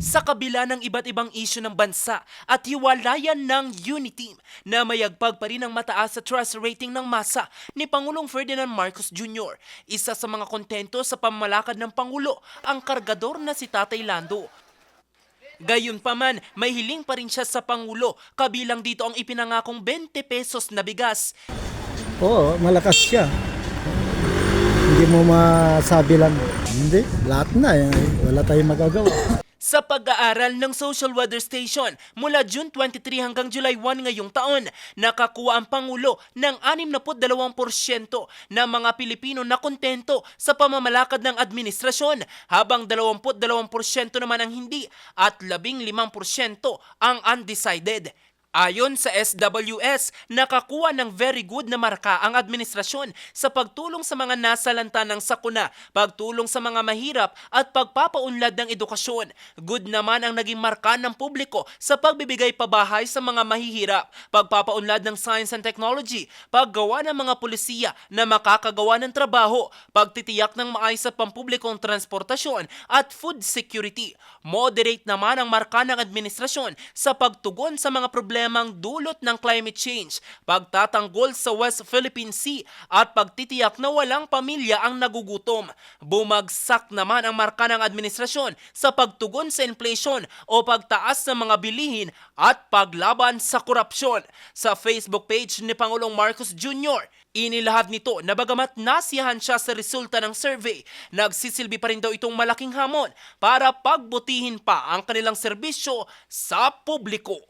Sa kabila ng iba't ibang isyu ng bansa at hiwalayan ng Uniteam na mayagpag pa rin ang mataas sa trust rating ng masa ni Pangulong Ferdinand Marcos Jr. Isa sa mga kontento sa pamamalakad ng Pangulo ang kargador na si Tatay Lando. Gayunpaman, may hiling pa rin siya sa Pangulo, kabilang dito ang ipinangakong 20 pesos na bigas. Oo, malakas siya. Hindi mo masabi lang, hindi, lahat na, eh. wala tayong magagawa. Sa pag-aaral ng Social Weather Station mula June 23 hanggang July 1 ngayong taon, nakakuha ang Pangulo ng 62% ng mga Pilipino na kontento sa pamamalakad ng administrasyon, habang 22% naman ang hindi at 15% ang undecided. Ayon sa SWS, nakakuha ng very good na marka ang administrasyon sa pagtulong sa mga nasalanta ng sakuna, pagtulong sa mga mahirap at pagpapaunlad ng edukasyon. Good naman ang naging marka ng publiko sa pagbibigay pabahay sa mga mahihirap, pagpapaunlad ng science and technology, paggawa ng mga pulisiya na makakagawa ng trabaho, pagtitiyak ng maayos sa pampublikong transportasyon at food security. Moderate naman ang marka ng administrasyon sa pagtugon sa mga problemang dulot ng climate change, pagtatanggol sa West Philippine Sea at pagtitiyak na walang pamilya ang nagugutom. Bumagsak naman ang marka ng administrasyon sa pagtugon sa inflation o pagtaas ng mga bilihin at paglaban sa korupsyon. Sa Facebook page ni Pangulong Marcos Jr., Inilahad nito na bagamat nasiyahan siya sa resulta ng survey, nagsisilbi pa rin daw itong malaking hamon para pagbutihin pa ang kanilang serbisyo sa publiko.